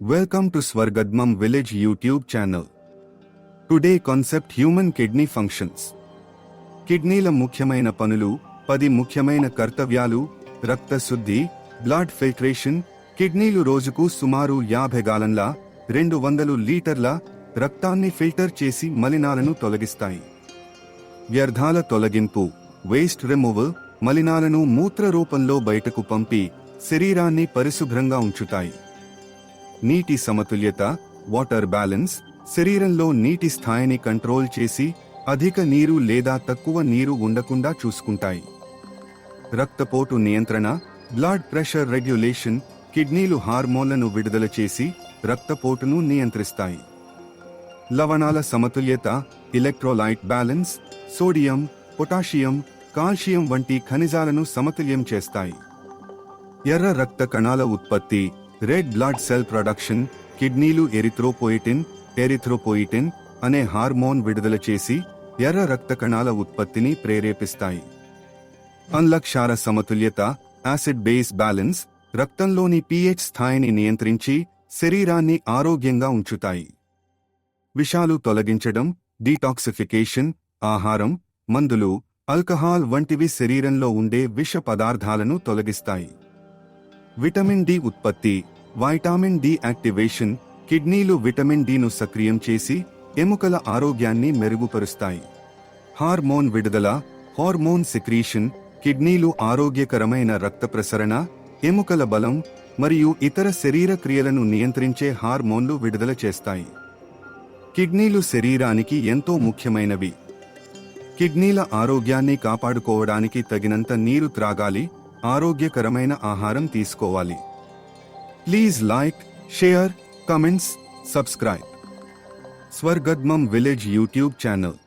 Welcome to Swargadmam Village YouTube channel. Today concept human kidney functions. కిడ్నీల ముఖ్యమైన పనులు పది ముఖ్యమైన కర్తవ్యాలు రక్త శుద్ధి బ్లడ్ ఫిల్ట్రేషన్ కిడ్నీలు రోజుకు సుమారు యాభై గాలంలా రెండు వందలు లీటర్ల రక్తాన్ని ఫిల్టర్ చేసి మలినాలను తొలగిస్తాయి వ్యర్థాల తొలగింపు వేస్ట్ రిమూవల్ మలినాలను మూత్ర రూపంలో బయటకు పంపి శరీరాన్ని పరిశుభ్రంగా ఉంచుతాయి నీటి సమతుల్యత వాటర్ బ్యాలెన్స్ శరీరంలో నీటి స్థాయిని కంట్రోల్ చేసి అధిక నీరు లేదా తక్కువ నీరు ఉండకుండా చూసుకుంటాయి. రక్తపోటు నియంత్రణ బ్లడ్ ప్రెషర్ రెగ్యులేషన్ కిడ్నీలు హార్మోన్లను విడుదల చేసి రక్తపోటును నియంత్రిస్తాయి. లవణాల సమతుల్యత electrolyte balance sodium potassium calcium వంటి ఖనిజాలను సమతుల్యం చేస్తాయి. ఎర్ర రక్త కణాల ఉత్పత్తి రెడ్ బ్లడ్ సెల్ ప్రొడక్షన్ కిడ్నీలు ఎరిథ్రోపోయిటిన్ ఎరిథ్రోపోయిటిన్ అనే హార్మోన్ విడుదల చేసి ఎర్ర రక్త కణాల ఉత్పత్తిని ప్రేరేపిస్తాయి. అన్లక్షార సమతుల్యత యాసిడ్ బేస్ బ్యాలెన్స్ రక్తంలోని పీహెచ్ స్థాయిని నియంత్రించి శరీరాన్ని ఆరోగ్యంగా ఉంచుతాయి. విషాలు తొలగించడం డీటాక్సిఫికేషన్ ఆహారం మందులు ఆల్కహాల్ వంటివి శరీరంలో ఉండే విష పదార్థాలను తొలగిస్తాయి. విటమిన్ డి ఉత్పత్తి వైటామిన్ డి యాక్టివేషన్ కిడ్నీలు విటమిన్ డిను సక్రియం చేసి ఎముకల ఆరోగ్యాన్ని మెరుగుపరుస్తాయి. హార్మోన్ విడుదల హార్మోన్ సెక్రీషన్ కిడ్నీలు ఆరోగ్యకరమైన రక్త ప్రసరణ ఎముకల బలం మరియు ఇతర శరీర క్రియలను నియంత్రించే హార్మోన్లు విడుదల చేస్తాయి. కిడ్నీలు శరీరానికి ఎంతో ముఖ్యమైనవి. కిడ్నీల ఆరోగ్యాన్ని కాపాడుకోవడానికి తగినంత నీరు త్రాగాలి ఆరోగ్యకరమైన ఆహారం తీసుకోవాలి. Please like, share, comments, subscribe. Swargadmam Village YouTube channel.